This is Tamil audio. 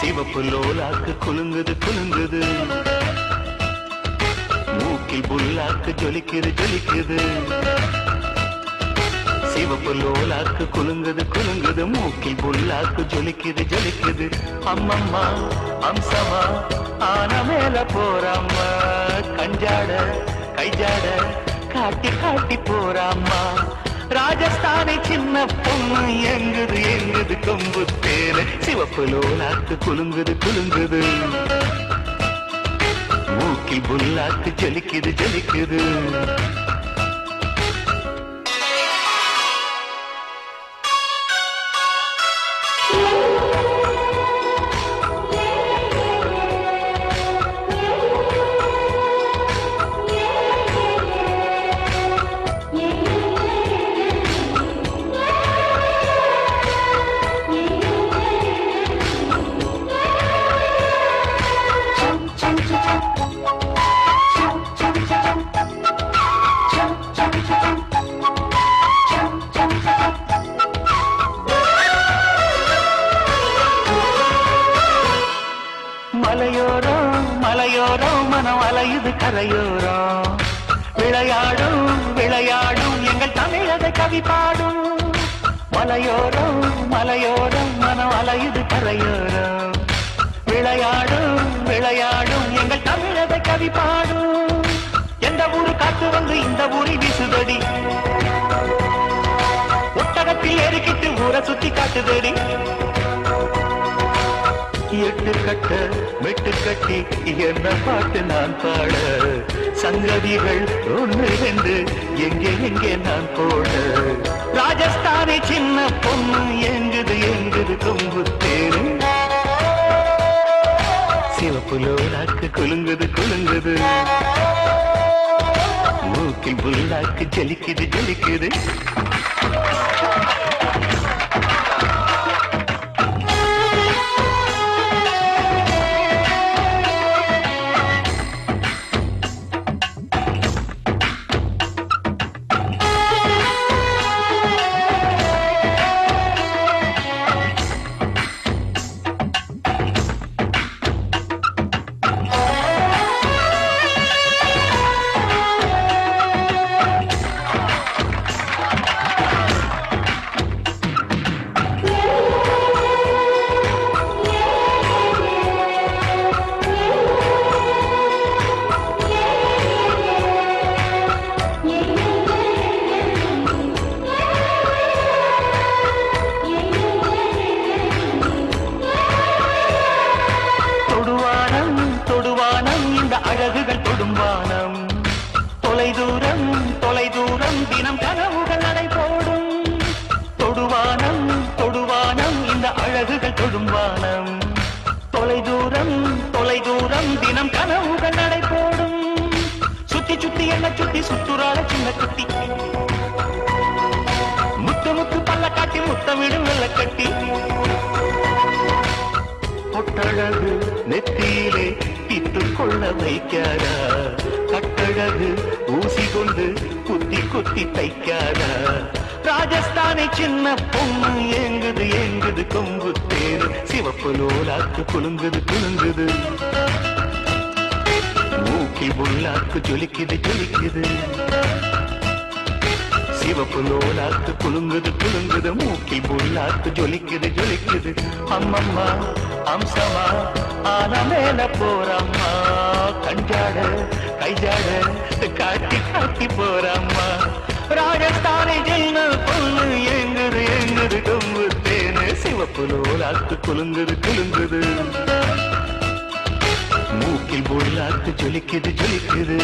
சிவப்பு லோலாக்கு குலுங்குது குலுங்குது. மூக்கில் புல்லாக்கு ஜொலிக்குது ஜொலிக்குது. சிவப்பு லோலாக்கு குலுங்குது குலுங்குது மூக்கில் புல்லாக்கு ஜொலிக்குது ஜொலிக்குது. அம்மம்மா அம்சமா ஆன மேல போறாம்மா. கஞ்சாட கைஜாட காட்டி காட்டி போறாம்மா. ராஜஸ்தானை சின்ன பொண்ணு எங்குது எங்குது கொம்பு தேன. சிவப்பு லோலாக்கு குலுங்குது குலுங்குது. மூக்கில் புல்லாக்கு ஜொலிக்குது ஜொலிக்குது. மலையோரம் அலையுது கரையோரம். விளையாடும் விளையாடும் எங்கள் தமிழக கவி பாடும். மலையோரம் மலையோரம் மனம் அலையுது கரையோரம். விளையாடும் விளையாடும் எங்கள் தமிழக கவி பாடும். எந்த ஊரு காத்து வந்து இந்த ஊரை வீசுதடி? ஒட்டகத்தில் எரிக்கிட்டு ஊரை சுத்தி காட்டுதடி? எட்டு மெட்டு கட்டி என்ன பாட்டு நான் பாட. சங்கதிகள் ஒன்று என்று எங்கே எங்கே நான் போட. ராஜஸ்தானி சின்ன பொண்ணு எங்குது எங்குது கொம்பு தேரு. சிவப்பு லோலாக்கு குலுங்குது குலுங்குது. மூக்கில் புல்லாக்கு ஜலிக்குது ஜலிக்குது. தொடுவானம் இந்த அழகுகள் தொடும்பானம் தொலைதூரம் தொலைதூரம் தினம் கனவுகள் நடை போடும். சுத்தி சுத்தி என்ன சுத்தி சுத்துறாள சின்ன குட்டி. முத்து முத்து பல்ல காட்டி முத்தமிடும் வெள்ள கட்டி. பொட்டழகு நெத்தியிலே பித்து கொள்ள வைக்காதா? கட்டழகு ஊசி கொண்டு குத்தி குத்தி தைக்காதா? ராஜஸ்தானி சின்ன பொண்ணு ஏங்குது ஏங்குது கொம்பு தேரு. சிவப்பு லோலாக்கு குலுங்குது குலுங்குது. மூக்கி புல்லாக்கு ஜொலிக்குது ஜொலிக்குது. சிவப்பு லோலாக்கு குலுங்குது குலுங்குது. மூக்கி புல்லாக்கு ஜொலிக்குது ஜொலிக்குது. அம்மம்மா அம்சமா ஆனா மேல போறம்மா. கஞ்சாட கைஜாட காட்டி காட்டி போறம்மா. ராஜஸ்தானி ஜெயின பொண்ணு எங்குது எங்குது கொம்பு தேனு. சிவப்பு லோலாக்கு குலுங்குது குலுங்குது. மூக்கில் புல்லாக்கு ஜொலிக்குது ஜொலிக்குது.